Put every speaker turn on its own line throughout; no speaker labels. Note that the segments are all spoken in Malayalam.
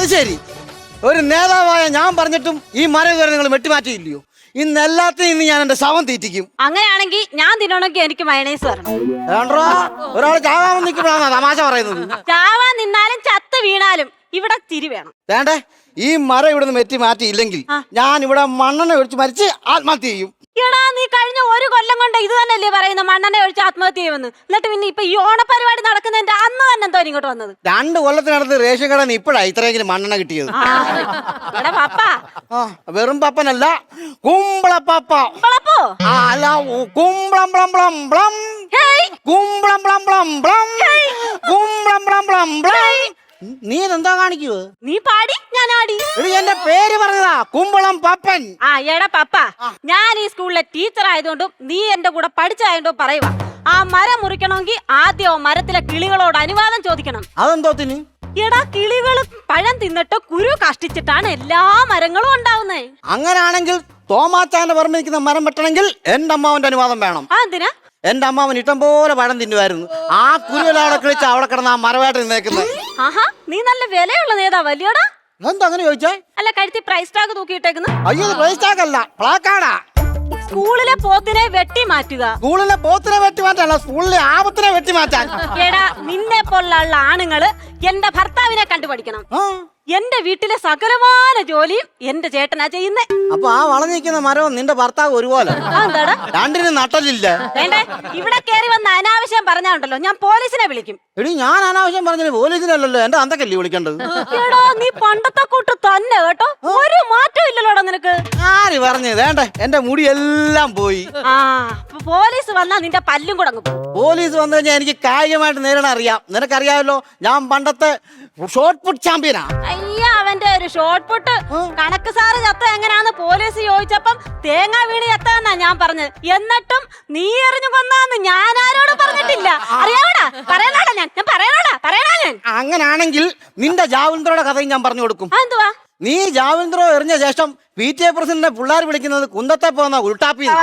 അത് ശരി. ഒരു നേതാവായ ഞാൻ പറഞ്ഞിട്ടും ഈ മരം ഇതുവരെ നിങ്ങൾ വെട്ടിമാറ്റിയില്ലയോ? ഇന്ന് എല്ലാത്തിനും ഇന്ന് ഞാൻ എന്റെ ശവം തീറ്റിക്കും.
അങ്ങനെയാണെങ്കിൽ ഞാൻ തിന്നണമെങ്കിൽ എനിക്ക് മയണൈസ് വരണം
വേണ്ടോ ഒരാൾ ചാവാൻ നിൽക്കുമ്പോഴാണ് തമാശ പറയുന്നത്.
ചാവാൻ നിന്നാലും ചത്ത് വീണാലും ഇവിടെ തിരി വേണം.
വേണ്ടേ? ഈ മരം നിന്ന് വെട്ടി മാറ്റിയില്ലെങ്കിൽ ഞാൻ ഇവിടെ മണ്ണെണ്ണ ഒഴിച്ച് മരിച്ച് ആത്മഹത്യ ചെയ്യും.
എടാ നീ കഴിഞ്ഞ ഒരു കൊല്ലം കൊണ്ട് ഇത് തന്നെയല്ലേ പറയുന്ന മണ്ണെണ്ണ ഒഴിച്ച് ആത്മഹത്യ ചെയ്യുമെന്ന്. എന്നിട്ട് പിന്നെ ഇപ്പൊ ഈ ഓണപരിപാടി നടക്കുന്നതിന്റെ അന്ന് തന്നെ എന്തോ ഇങ്ങോട്ട് വന്നത്?
രണ്ട് കൊല്ലത്തിനടുത്ത് റേഷൻ കടന്ന് ഇപ്പോഴാ ഇത്രയെങ്കിലും മണ്ണെണ്ണ കിട്ടിയത്?
ആ, എടാ പപ്പ.
ആ വെറും പപ്പനല്ല കുമ്പള പപ്പ
ഇപ്പളപ്പോ
ആ, അല്ല ഉ, കുമ്പളം
ഹേയ്.
കുമ്പളം കുമ്പളം നീ എന്താ കാണിക്കൂ
നീ പാടി ഞാൻ ആടി
എന്റെ പേര് പറഞ്ഞതാ കുമ്പളം പപ്പൻ.
ആ എടാ പപ്പ ഞാൻ ഈ സ്കൂളിലെ ടീച്ചർ ആയതുകൊണ്ടും നീ എന്റെ കൂടെ പഠിച്ചതായതുകൊണ്ടും പറയുക ആ മരം മുറിക്കണമെങ്കിൽ ആദ്യം ആ മരത്തിലെ കിളികളോട് അനുവാദം ചോദിക്കണം.
അതെന്തോത്തിന്
എടാ കിളികൾ പഴം തിന്നിട്ട് കുരു കഷ്ടിച്ചിട്ടാണ് എല്ലാ മരങ്ങളും ഉണ്ടാവുന്നത്
അങ്ങനാണെങ്കിൽ തോമാച്ചാന്റെ പറഞ്ഞിരിക്കുന്ന മരം വെട്ടണമെങ്കിൽ എന്റെ അമ്മാവന്റെ അനുവാദം വേണം.
ആ എന്തിനാ
എന്റെ അമ്മാവൻ ഇഷ്ടം പോലെ പഴം തിന്നുമായിരുന്നു. ആ കുരുവിലവിടെ കിളിച്ച് അവിടെ കിടന്ന് ആ മരമായിട്ട് നിന്നേക്കുന്നത്.
ആഹാ നീ നല്ല വിലയുള്ള നേതാ വലിയടാ
എന്താ അങ്ങനെ ചോദിച്ചേ?
അല്ല കഴുത്തി പ്രൈസ് ടാഗ് തൂക്കിയിട്ടേക്കുന്നു
അയ്യോ പ്രൈസ് ടാഗ് അല്ല പ്ലാക്കാടാ
സ്കൂളിലെ പോത്തിനെ വെട്ടി മാറ്റുക.
സ്കൂളിലെ പോത്തിനെ വെട്ടി മാറ്റാനല്ല സ്കൂളിലെ ആപത്തിനെ വെട്ടി മാറ്റാൻ.
എടാ നിന്നെ പോലുള്ള ആണുങ്ങൾ എന്റെ ഭർത്താവിനെ കണ്ടുപഠിക്കണം. എന്റെ വീട്ടിലെ സകലമായ ജോലിയും എന്റെ ചേട്ടനാ ചെയ്യുന്നേ.
അപ്പൊ ആ വളഞ്ഞിരിക്കുന്ന മരവും നിന്റെ ഭർത്താവ് ഒരുപോലെ.
ആ, എന്താടാ
രണ്ടിനും നട്ടലില്ല.
വേണ്ടേ? ഇവിടെ കേറി വന്ന അനാവശ്യം പറഞ്ഞാണ്ടല്ലോ ഞാൻ പോലീസിനെ വിളിക്കും.
എടി ഞാൻ അനാവശ്യം പറഞ്ഞത് പോലീസിനല്ലല്ലോ. എന്റെ അന്തക്കല്ലേ വിളിക്കേണ്ടത്?
എടാ നീ പണ്ടത്തെ കൂട്ട് തന്നെ കേട്ടോ. ഒരു മാറ്റം ഇല്ലല്ലോടാ നിനക്ക്.
ആര് പറഞ്ഞു? വേണ്ട എന്റെ മുടി എല്ലാം പോയി.
ആ അപ്പൊ പോലീസ് വന്നാ നിന്റെ പല്ലും കൊടങ്ങും അങ്ങ് പോകും.
പോലീസ് വന്നു കഴിഞ്ഞാൽ എനിക്ക് കായികമായിട്ട് നേരിടാൻ അറിയാം. നിനക്കറിയാമല്ലോ ഞാൻ പണ്ടത്തെ ഷോർട്ട് പുട്ട് ചാമ്പ്യനാ
അയ്യ അവന്റെ ഒരു ഷോർട്ട് പുട്ട് കണക്ക് സാറ് ചത്ത എങ്ങനെയാന്ന് പോലീസ് ചോദിച്ചപ്പം തേങ്ങ വീണ് ചത്താന്നാ ഞാൻ പറഞ്ഞത് എന്നിട്ടും നീ എറിഞ്ഞു കൊന്നാന്ന് ഞാൻ ആരോടും പറഞ്ഞിട്ടില്ല. അറിയാവടാ? പറയണോടാ ഞാൻ? ഞാൻ പറയണോടാ? പറയണോ ഞാൻ?
അങ്ങനാണെങ്കിൽ നിന്റെ ജാവലിന്ദ്രോടെ കഥയും ഞാൻ പറഞ്ഞു കൊടുക്കും.
എന്തുവാ?
നീ ജാവലിന്ദ്രോ എറിഞ്ഞ ശേഷം പി ടി എ പ്രസിഡന്റിനെ പിള്ളേർ വിളിക്കുന്നത് കുന്തത്തെ പോകുന്ന ഉൾട്ടാപ്പി
ആ,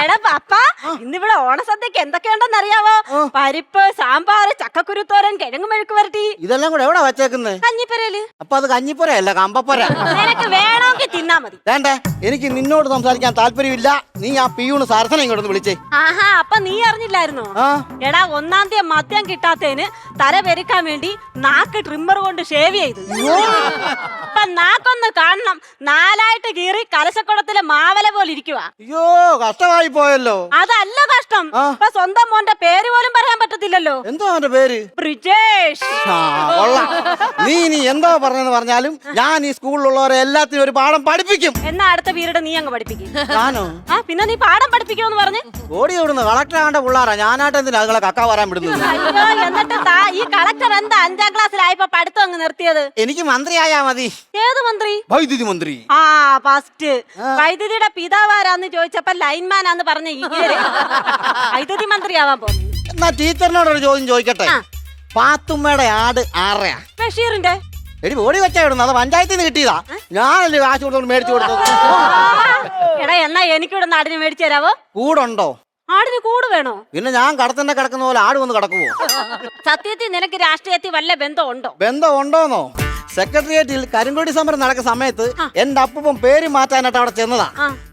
എടാ പപ്പ ഇന്നിവിടെ ഓണസദ്യക്ക് എന്തൊക്കെയുണ്ടെന്ന് അറിയാവോ പരിപ്പ് സാമ്പാർ ചക്കക്കുരുത്തോരൻ കിഴങ്ങ് മെഴുക്ക് വരട്ടി.
ഇതെല്ലാം കൂടെ എവിടെ വെച്ചേക്കുന്നത്
കഞ്ഞിപ്പുരയിൽ.
അപ്പൊ അത് കഞ്ഞിപ്പുരയല്ല കമ്പപ്പുര.
നിനക്ക് വേണമെങ്കിൽ തിന്നാ മതി.
വേണ്ടേ? എനിക്ക് നിന്നോട് സംസാരിക്കാൻ താല്പര്യമില്ല. നീ ആ പിയൂണ് സരസനെ ഇങ്ങോട്ട് വിളിച്ചേ.
ആഹാ അപ്പൊ നീ അറിഞ്ഞില്ലായിരുന്നു? എടാ ഒന്നാം തീയതി മദ്യം കിട്ടാത്തതിന് തല പെരുക്കാൻ വേണ്ടി നാക്ക് ട്രിമ്മർ കൊണ്ട് ഷേവ് ചെയ്തു. അപ്പൊ നാക്കൊന്ന് കാണണം. നാലായിട്ട് കീറി കലശക്കുടത്തിലെ മാവല പോലെ ഇരിക്കുക
അയ്യോ കഷ്ടമായി പോയല്ലോ.
അതല്ല കഷ്ടം.
ആ.
ഇപ്പൊ സ്വന്തം മോന്റെ പേര് പോലും പറയാൻ പറ്റത്തില്ലല്ലോ.
എന്തോ അവന്റെ പേര്?
ബ്രിജേഷ്.
ആ, കൊള്ളാം. നീ ഇനി എന്തോ പറഞ്ഞെന്ന് പറഞ്ഞാലും ഞാൻ ഈ സ്കൂളിലുള്ളവരെ എല്ലാത്തിനും ഒരു പാഠം പഠിപ്പിക്കും.
എന്നാ അടുത്ത പീരീഡ് നീ അങ്ങ് പഠിപ്പിക്കും.
ഞാനോ?
ആ പിന്നെ നീ പാഠം പഠിപ്പിക്കുമെന്ന് പറഞ്ഞു.
ഓടി ഓടുന്നു കളക്ടർ ആണ്ട പിള്ളാരാ? ഞാനായിട്ട് എന്തിനാ അതുങ്ങളെ കക്ക വരാൻ വിടുന്നത്?
അയ്യോ എന്നിട്ട് താ ഈ കളക്ടർ എന്താ അഞ്ചാം ക്ലാസ്സിലായപ്പോ പഠിത്തം അങ്ങ് നിർത്തിയത്?
എനിക്ക് മന്ത്രിയായാ മതി.
ഏത് മന്ത്രി?
വൈദ്യുതി മന്ത്രി.
ആ ഫസ്റ്റ് വൈദ്യുതിയുടെ പിതാവാരാന്ന് ചോദിച്ചപ്പോ ലൈൻമാൻ ആന്ന് പറഞ്ഞ വൈദ്യുതി വൈദ്യുതി മന്ത്രിയാവാൻ പോകുന്നു.
എന്നാ ടീച്ചറിനോട് ഒരു ചോദ്യം ചോദിക്കട്ടെ. പാത്തുമ്മയുടെ ആട് ആറയാ
ബഷീറിന്റെ?
എടി ഓടി വെച്ചായിരുന്നു അത് പഞ്ചായത്തിൽ നിന്ന് കിട്ടിയതാ. ഞാനല്ലേ കാശ് കൊടുത്തോണ്ട് മേടിച്ചു കൊടുത്തു
എടാ എന്നാ എനിക്കിവിടെ നാടിന് മേടിച്ചു തരാവോ?
കൂടുണ്ടോ?
ആടിന് കൂട് വേണോ?
പിന്നെ ഞാൻ കടത്തന്നെ കിടക്കുന്ന പോലെ ആട് വന്ന് കിടക്കുവോ?
സത്യത്തിൽ നിനക്ക് രാഷ്ട്രീയത്തിൽ വല്ല ബന്ധം ഉണ്ടോ?
ബന്ധം ഉണ്ടോന്നോ? സെക്രട്ടേറിയറ്റിൽ കരിങ്കോടി സമരം നടക്കുന്ന സമയത്ത് എന്റെ അപ്പൂപ്പൻ പേര് മാറ്റാനായിട്ട് അവിടെ ചെന്നതാ.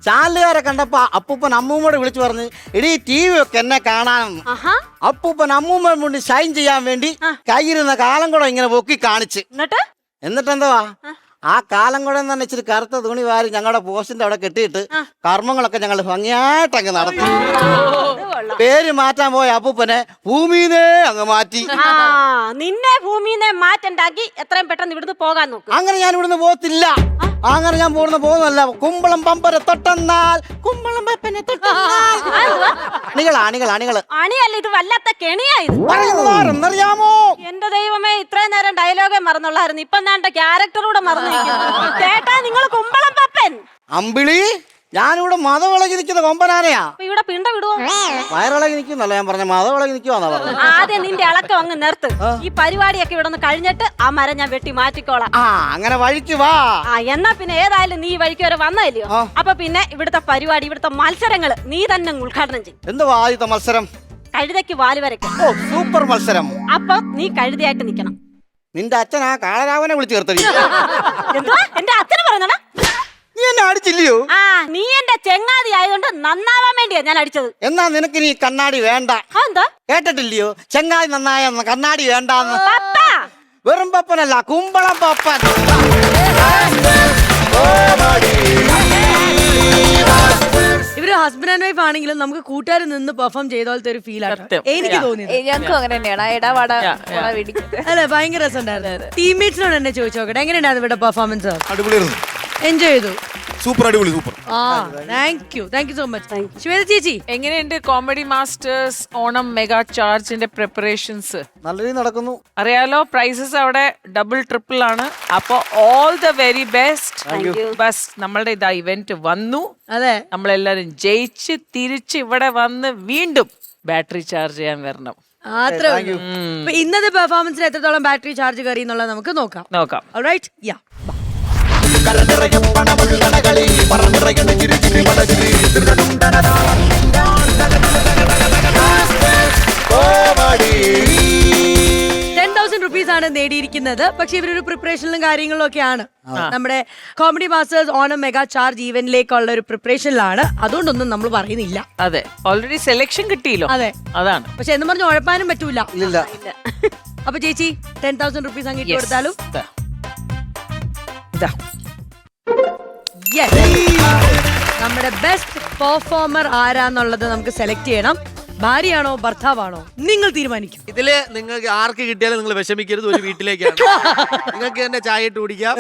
ചാനലുകാരെ കണ്ടപ്പോ അപ്പൂപ്പൻ അമ്മൂമ്മയോട് വിളിച്ചു പറഞ്ഞ് ഇടീ ടി വി ഒക്കെ എന്നെ കാണാനെന്ന്
ആഹാ.
അപ്പൂപ്പൻ അമ്മൂമ്മ മുന്നിൽ ഷൈൻ ചെയ്യാൻ വേണ്ടി കയ്യിരുന്ന കാലം കൂടെ ഇങ്ങനെ പൊക്കി കാണിച്ച്.
എന്നിട്ട്?
എന്നിട്ടെന്തുവാ? ആ. കാലം കൂടെ തന്നെ ഇച്ചിരി കറുത്ത തുണി വാരി ഞങ്ങളുടെ പോസ്റ്റിന്റെ അവിടെ കെട്ടിയിട്ട് കർമ്മങ്ങളൊക്കെ ഞങ്ങൾ ഭംഗിയായിട്ട് അങ്ങ് നടത്തി. പേര് മാറ്റാൻ പോയ അപ്പൂപ്പനെ ഭൂമിന്നേ അങ്ങ് മാറ്റി.
ആ നിന്നെ ഭൂമിനെ മാറ്റുണ്ടാക്കി എത്രയും പെട്ടെന്ന് ഇവിടുന്ന് പോകാൻ നോക്ക്.
അങ്ങനെ ഞാൻ ഇവിടുന്ന് പോകത്തില്ല. അങ്ങനെ ഞാൻ പോകുന്ന പോകുന്നല്ല കുമ്പളം പമ്പര തൊട്ടെന്നാൽ. കുമ്പളം പപ്പനെ തൊട്ടെന്നാൽ. അണികൾ
അണിയല്ല ഇത് വല്ലാത്ത കെണിയായത്
പറയുന്നതാരെന്നറിയാമോ?
എന്റെ ദൈവമേ ഇത്രയും നേരം ഡയലോഗേ മറന്നുള്ളായിരുന്നു. ഇപ്പൊ ഞാൻ ക്യാരക്ടറൂടെ മറന്നു ചേട്ടാ നിങ്ങൾ കുമ്പളം പപ്പൻ.
അമ്പിളി ഞാനിവിടെ മതവിളകി നിൽക്കുന്ന കൊമ്പനാനയാ
അപ്പൊ ഇവിടെ പിണ്ട വിടുവോ?
വയറിളകി നിൽക്കുന്നല്ല ഞാൻ പറഞ്ഞ മതവിളകി നിൽക്കുവാന്നാ പറഞ്ഞത്
ആദ്യം നിന്റെ ഇളക്കം അങ്ങ് നിർത്ത്. ഈ പരിപാടിയൊക്കെ ഇവിടെ നിന്ന് കഴിഞ്ഞിട്ട് ആ മരം ഞാൻ വെട്ടി മാറ്റിക്കോളാം.
ആ അങ്ങനെ വഴിക്ക് വാ.
ആ എന്നാ പിന്നെ ഏതായാലും നീ ഈ വഴിക്ക് വരെ വന്നതല്ലയോ?
ആ.
അപ്പൊ പിന്നെ ഇവിടുത്തെ പരിപാടി ഇവിടുത്തെ മത്സരങ്ങൾ നീ തന്നെ അങ്ങ് ഉദ്ഘാടനം ചെയ്യും.
എന്തുവാ ആദ്യത്തെ മത്സരം?
കഴുതയ്ക്ക് വാൽ വരയ്ക്കും.
ഓ സൂപ്പർ മത്സരം.
അപ്പൊ നീ കഴുതയായിട്ട് നിൽക്കണം.
നിന്റെ അച്ഛൻ ആ കാളരാവനെ വിളിച്ചു ചേർത്തടി.
എന്തുവാ? എന്റെ അച്ഛനെ പറഞ്ഞടാ
നീ എന്നെ അടിച്ചില്ലയോ?
ആ നീ എന്റെ ചെങ്ങാതി ആയതുകൊണ്ട് നന്നാവാൻ വേണ്ടിയാ ഞാൻ അടിച്ചത്.
എന്നാ നിനക്ക് നീ കണ്ണാടി വേണ്ട.
ആ, എന്താ
കേട്ടിട്ടില്ലയോ? ചെങ്ങാതി നന്നായെന്ന് കണ്ണാടി വേണ്ടാന്ന്.
പപ്പ!
വെറും പപ്പനല്ല കുമ്പളം പപ്പൻ.
ഇവർ ഹസ്ബൻഡ് ആൻഡ് വൈഫ് ആണെങ്കിലും നമുക്ക് കൂട്ടുകാർ നിന്ന് പെർഫോം ചെയ്ത പോലത്തെ ഒരു ഫീൽ ആണ്. എനിക്ക്. തോന്നിയത്.
ഞങ്ങൾക്കും അങ്ങനെ തന്നെയാണ്. ആ ഇടപാട
Yeah, yeah.
വെടിക്കുന്നത്
ഭയങ്കര രസമുണ്ടായിരുന്നു. ടീംമേറ്റ്സിനോട് എന്നെ ചോദിച്ചു നോക്കട്ടെ എങ്ങനെയുണ്ടായിരുന്നു ഇവിടെ പെർഫോമൻസ്
അടിപൊളിയായിരുന്നു.
എൻജോയ് ചെയ്തു.
സൂപ്പർ അടിപൊളി സൂപ്പർ
ആ thank you thank you so much Shweta ചേച്ചി?
എങ്ങനെയുണ്ട് കോമഡി മാസ്റ്റേഴ്സ് ഓണം മെഗാ ചാർജിന്റെ പ്രിപ്പറേഷൻസ്
നല്ല രീതി നടക്കുന്നു.
അറിയാലോ പ്രൈസസ് അവിടെ ഡബിൾ ട്രിപ്പിൾ ആണ്. അപ്പൊ ഓൾ ദ വെരി ബെസ്റ്റ് ബസ് നമ്മളുടെ ഇതാ ഇവന്റ് വന്നു.
അതെ.
നമ്മളെല്ലാരും ജയിച്ച് തിരിച്ച് ഇവിടെ വന്ന് വീണ്ടും ബാറ്ററി ചാർജ് ചെയ്യാൻ വരണം.
ഉള്ളൂ. ഇന്നത്തെ പെർഫോമൻസിൽ എത്രത്തോളം ബാറ്ററി ചാർജ് കയറി എന്നുള്ളത് നമുക്ക് നോക്കാം.
നോക്കാം.
ആണ് നേടിയിരിക്കുന്നത്. പക്ഷെ ഇവരൊരു പ്രിപ്പറേഷനിലും കാര്യങ്ങളിലും ഒക്കെയാണ് നമ്മുടെ comedy masters Onam mega charge ഈവന്റിലേക്കുള്ള ഒരു പ്രിപ്പറേഷനിലാണ് അതുകൊണ്ടൊന്നും നമ്മൾ പറയുന്നില്ല.
അതെ. ഓൾറെഡി സെലക്ഷൻ കിട്ടിയല്ലോ.
അതെ.
അതാണ്.
പക്ഷെ എന്ന് പറഞ്ഞ് ഉഴപ്പാനും പറ്റൂല. അപ്പൊ ചേച്ചി ടെൻ തൗസൻഡ് റുപ്പീസ് അങ്ങ് കൊടുത്താലും?
ഇതാ
നമ്മുടെ ബെസ്റ്റ് പെർഫോമർ ആരാന്നുള്ളത് നമുക്ക് സെലക്ട് ചെയ്യണം. ഭാര്യയാണോ ഭർത്താവാണോ? നിങ്ങൾ തീരുമാനിക്കും.
ഇതിൽ നിങ്ങൾക്ക് ആർക്ക് കിട്ടിയാലും നിങ്ങൾ വിഷമിക്കരുത് ഒരു വീട്ടിലേക്കാണ്. നിങ്ങൾക്ക് തന്നെ ചായ ഇട്ട് കുടിക്കാം.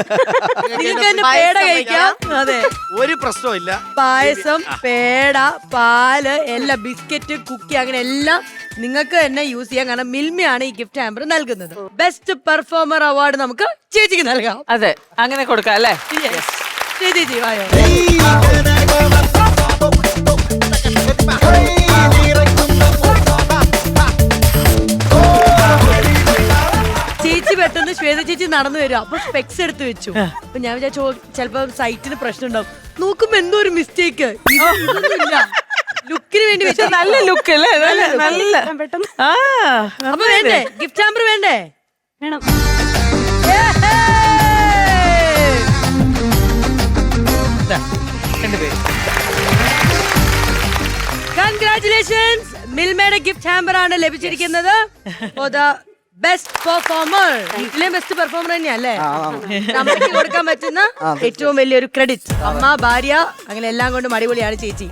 നിങ്ങൾക്ക് തന്നെ
കഴിക്കാം. അതെ.
ഒരു പ്രശ്നവും
പായസം പേട പാൽ എല്ലാ ബിസ്ക്കറ്റ് കുക്കി അങ്ങനെ എല്ലാം നിങ്ങൾക്ക് തന്നെ യൂസ് ചെയ്യാം. കാരണം മിൽമയാണ് ഈ ഗിഫ്റ്റ് ഹാമ്പർ നൽകുന്നത്. ബെസ്റ്റ് പെർഫോമർ അവാർഡ് നമുക്ക് ചേച്ചിക്ക് നൽകാം.
അതെ അങ്ങനെ കൊടുക്കാം അല്ലേ?
Yes. ചേച്ചി വായോ ചേച്ചി പെട്ടെന്ന് ശ്വേത ചേച്ചി നടന്നു വരും അപ്പൊ സ്പെക്സ് എടുത്ത് വെച്ചു അപ്പൊ ഞാൻ വിചാരിച്ചു ചിലപ്പോ സൈറ്റിന് പ്രശ്നം ഉണ്ടാവും നോക്കുമ്പോ എന്തോ ഒരു മിസ്റ്റേക്ക് ലുക്കിന് വേണ്ടി വെച്ച
നല്ല ലുക്ക് അല്ലേ നല്ല
പെട്ടെന്ന്
ആ
അപ്പൊ വേണ്ടേ ഗിഫ്റ്റ് ചാമ്പർ വേണ്ടേ
വേണം
കൺഗ്രാറ്റുലേഷൻസ് മിൽമയുടെ ഗിഫ്റ്റ് ഹാമ്പർ ആണ് ലഭിച്ചിരിക്കുന്നത്. ബെസ്റ്റ് പെർഫോമർ വീട്ടിലെ ബെസ്റ്റ് പെർഫോമർ തന്നെയല്ലേ? നമുക്ക് കൊടുക്കാൻ പറ്റുന്ന ഏറ്റവും വലിയൊരു ക്രെഡിറ്റ് അമ്മ ഭാര്യ അങ്ങനെ എല്ലാം കൊണ്ടും അടിപൊളിയാണ് ചേച്ചി.